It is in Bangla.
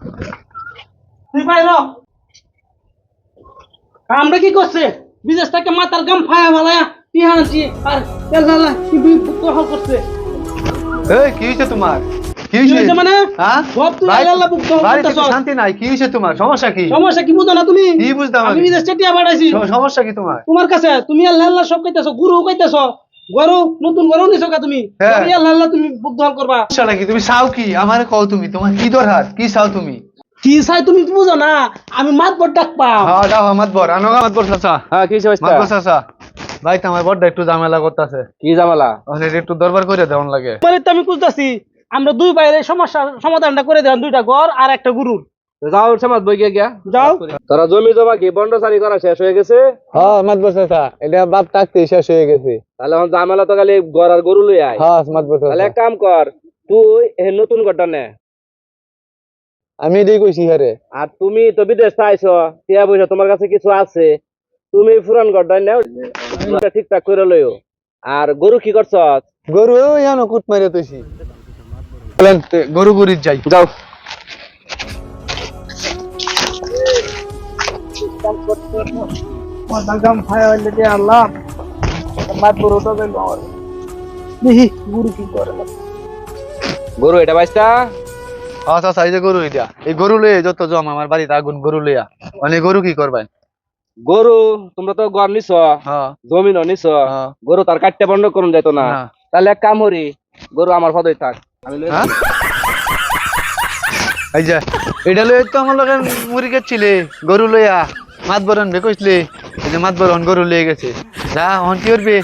তুই। আমরা কি করছে? বিদেশ থেকে মাতার গাম ফায়া আনছি আর তেল ঢালা কি করছে? এই কি হয়েছে তোমার? কি মানে? হ্যাঁ? সব তুই আল্লাহ বুক শান্তি নাই কি হয়েছে তোমার? সমস্যা কি? সমস্যা কি বুঝো না তুমি? কি বুঝতাম আমি? বিদেশ সমস্যা কি তোমার? তোমার কাছে তুমি আল্লাহ আল্লাহ সব কইতেছো গুরু কইতেছো। গরু নতুন গরু নিছো কা তুমি? হ্যাঁ। আল্লাহ আল্লাহ তুমি বুক দখল করবা। সমস্যাটা কি তুমি চাও কি? আমারে কও তুমি তোমার কি দরকার? কি চাও তুমি? কি চাই তুমি বুঝো না আমি মাত ডাক পাও। হ্যাঁ দাও আমার আনো আমার চাচা। হ্যাঁ কি মাত বর চাচা। ভাই তো আমার বড়টা একটু ঝামেলা করতেছে। কি ঝামেলা? একটু দরবার করে দেওয়ান লাগে। মানে তো আমি আমরা দুই বাইরে সমস্যা সমাধানটা করে দিলাম দুইটা ঘর আর একটা গরুর। যাও সমাজ বই গিয়া গিয়া। যাও। তোরা জমি জমা কি? বন্ডসারি করা শেষ হয়ে গেছে? হ্যাঁ মাত চাচা এটা বাপ থাকতে শেষ হয়ে গেছে। তাহলে এখন ঝামেলা তো খালি গড় আর গরু লই আয়। হ্যাঁ তাহলে কাম কর তুই এই নতুন ঘরটা নে। আমি এটাই কইছি হ্যারে আর তুমি তো বিদেশ চাইছ টিয়া পয়সা তোমার কাছে কিছু আছে তুমি পুরান ঘরটা নেও এটা ঠিকঠাক করে লইও। আর গরু কি করছ? গরু ইয়ানো কুট মারে তুইছি গরু গুরির যাই। যাও। দাম খায় হইলে যে আল্লাহ মাত বড় তো আমার দেখি গরু কি করে গরু এটা বাইসটা আচ্ছা আচ্ছা এই যে গরু এটা। এই গরু লয়ে যত জম আমার বাড়িতে আগুন গরু লইয়া। মানে গরু কি করবেন? গরু তোমরা তো গড় নিছ হ্যাঁ। জমিনও নিছ হ্যাঁ। গরু তার কাটতে বন্ধ করুন যাইতো না। না। তাহলে এক কাম করি গরু আমার পদই থাক। আমি হ্যাঁ? এই যে, এটা লই তো আমার লগে মুড়ি গেছিলে গরু লইয়া। মাত বরণ বে কইছিলে, এই যে মাত বরণ গরু লইয়া গেছে। যা হন কি করবি?